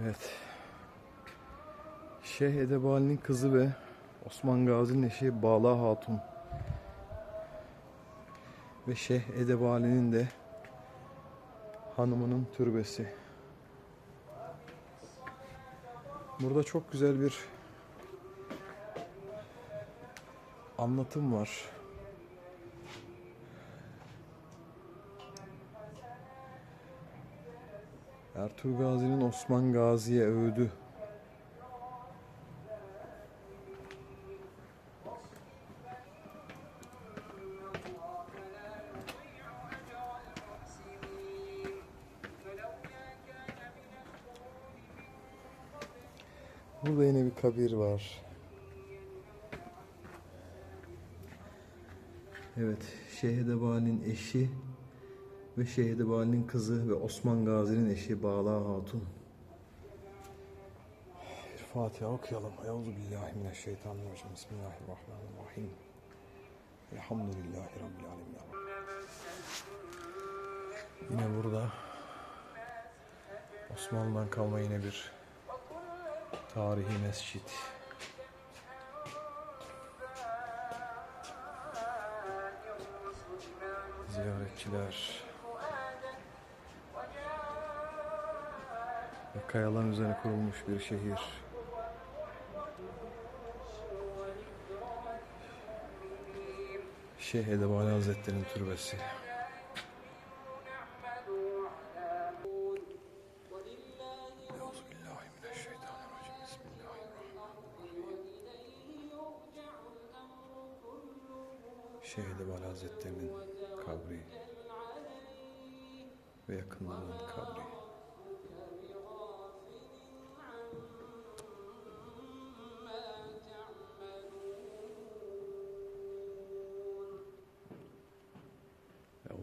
Evet. Şeyh Edebali'nin kızı ve Osman Gazi'nin eşi Bağla Hatun. Ve Şeyh Edebali'nin de hanımının türbesi. Burada çok güzel bir anlatım var. Ertuğrul Gazi'nin Osman Gazi'ye övdü. Burada yine bir kabir var. Evet, Şehidebali'nin eşi ve Şehidebali'nin kızı ve Osman Gazi'nin eşi Bağla Hatun. Bir Fatiha okuyalım. Euzu billahi mineşşeytanirracim. Bismillahirrahmanirrahim. Elhamdülillahi rabbil Rabbi. Yine burada Osmanlı'dan kalma yine bir tarihi mescit. Ziyaretçiler ve kayaların üzerine kurulmuş bir şehir. Şeyh Edebali Hazretleri'nin türbesi. Şeyh Edebali Hazretleri'nin kabri ve yakınlarının kabri.